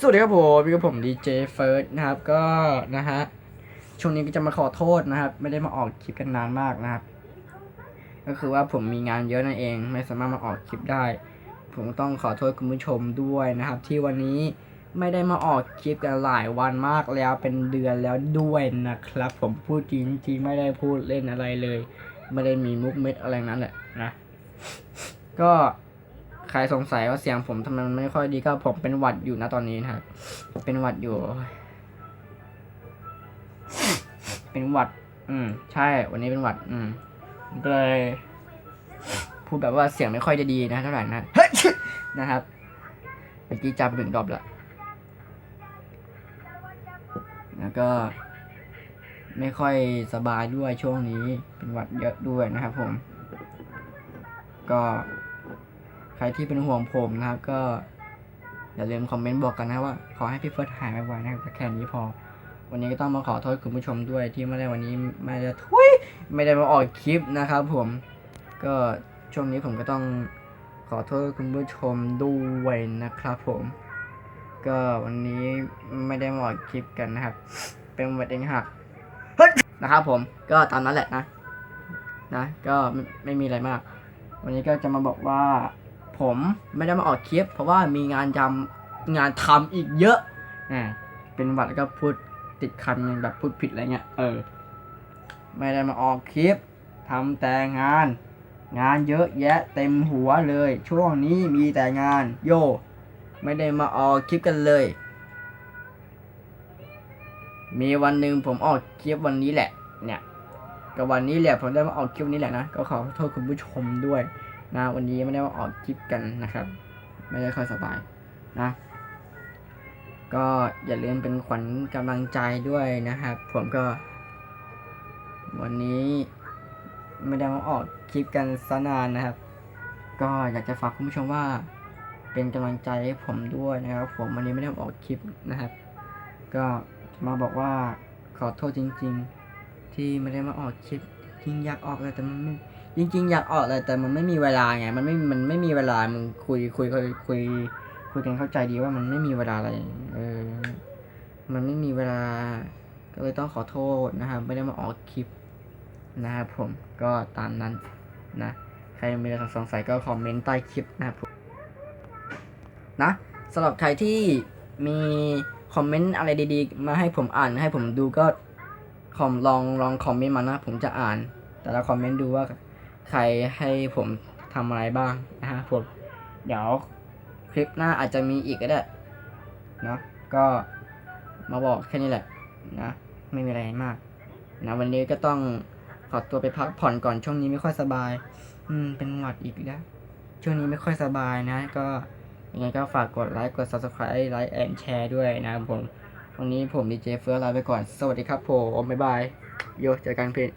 สวัสดีครับผมพี่กับผมดีเจเฟิร์สนะครับก็นะฮะช่วงนี้ก็จะมาขอโทษนะครับ ไม่ได้มาออกคลิปกันนานมากนะครับ ก็คือว่าผมมีงานเยอะนั่นเอง ไม่สามารถมาออกคลิปได้ ผมต้องขอโทษคุณผู้ชมด้วยนะครับ ที่วันนี้ไม่ได้มาออกคลิปกันหลายวันมากแล้วเป็นเดือนแล้วด้วยนะครับ ผมพูดจริงจริงๆไม่ได้พูดเล่นอะไรเลย ไม่ได้มีมุกเม็ดอะไรนั้นแหละนะ ก็ ใครสงสัยว่าเสียงผมทำไมมันไม่ค่อยดีก็ผมเป็นหวัดอยู่นะตอนนี้นะครับ เป็นหวัดอยู่ เป็นหวัด อืม ใช่ วันนี้เป็นหวัด อืมเลยพูดแบบว่าเสียงไม่ค่อยจะดีนะเท่าไหร่นะนะครับเมื่อกี้จับหนึ่งดรอบละแล้วก็ ไม่ค่อยสบายด้วยช่วงนี้ เป็นหวัดเยอะด้วยนะครับผม ก็ ใครที่เป็นห่วงผมนะครับก็อย่าลืมคอมเมนต์บอกกันนะว่า ขอให้พี่เฟิร์สหายไวๆนะครับแค่นี้พอ วันนี้ก็ต้องมาขอโทษคุณผู้ชมด้วยที่ไม่ได้วันนี้ไม่ได้ทุยไม่ได้มาออกคลิปนะครับ ผมก็ช่วงนี้ผมก็ต้องขอโทษคุณผู้ชมด้วยนะครับ ผม ก็วันนี้ไม่ได้มาออกคลิปกันนะครับ เป็นวันเองหักนะครับผมก็ตามนั้นแหละนะนะ ก็ไม่มีอะไรมาก วันนี้ก็จะมาบอกว่า ผมไม่ได้มาออกคลิป เพราะว่ามีงานทำงานทำอีกเยอะอ่าเป็นหวัดแล้วก็พูดติดคันแบบพูดผิดอะไรเงี้ย เออ ไม่ได้มาออกคลิปทำแต่งาน งานเยอะแยะเต็มหัวเลย ช่วงนี้มีแต่งาน โย ไม่ได้มาออกคลิปกันเลย มีวันหนึ่งผมออกคลิปวันนี้แหละ เนี่ยก็วันนี้แหละผมได้มาออกคลิปนี้แหละนะ ก็ขอโทษคุณผู้ชมด้วย นะวันนี้ไม่ได้มาออกคลิปกันนะครับ ไม่ได้ค่อยสบายนะก็อย่าลืมเป็นขวัญกำลังใจด้วยนะครับ ผมก็ วันนี้ไม่ได้มาออกคลิปกันซะนานนะครับ ก็อยากจะฝากคุณผู้ชมว่า เป็นกำลังใจให้ผมด้วยนะครับ ผมวันนี้ไม่ได้มาออกคลิปนะครับ ก็มาบอกว่าขอโทษจริง ๆ ที่ไม่ได้มาออกคลิปจริงอยากออกเลยแต่มันไม่ จริง ๆ อยากออกเลยแต่มันไม่มีเวลาไงมันไม่มันไม่มีเวลามึงคุยคุยคุยคุยคุยกันเข้าใจดีว่ามันไม่มีเวลาอะไรเออมันไม่มีเวลา ก็เลยต้องขอโทษนะครับ ไม่ได้มาออกคลิปนะครับผมก็ตามนั้นนะใครมีอะไรสงสัยก็คอมเมนต์ใต้คลิปนะครับผมนะสำหรับใครที่มีคอมเมนต์อะไรดีๆ มาให้ผมอ่านให้ผมดูก็คอมลองลองคอมเมนต์มานะ ผมจะอ่าน แต่ละคอมเมนต์ดูว่า ใครให้ผมทำอะไรบ้างนะฮะผมเดี๋ยวคลิปหน้าอาจจะมีอีกก็ได้นะก็มาบอกแค่นี้แหละนะไม่มีอะไรมากนะวันนี้ก็ต้องขอตัวไปพักผ่อนก่อนช่วงนี้ไม่ค่อยสบาย อืม เป็นหวัดอีกแล้วช่วงนี้ไม่ค่อยสบายนะ ก็ยังไงก็ฝากกดไลค์กด subscribe ไลค์แอนแชร์ด้วยนะผมวันนี้ผมดีเจเฟิร์สลาไปก่อน สวัสดีครับผมบ๊ายบายโยเจอกันเพจ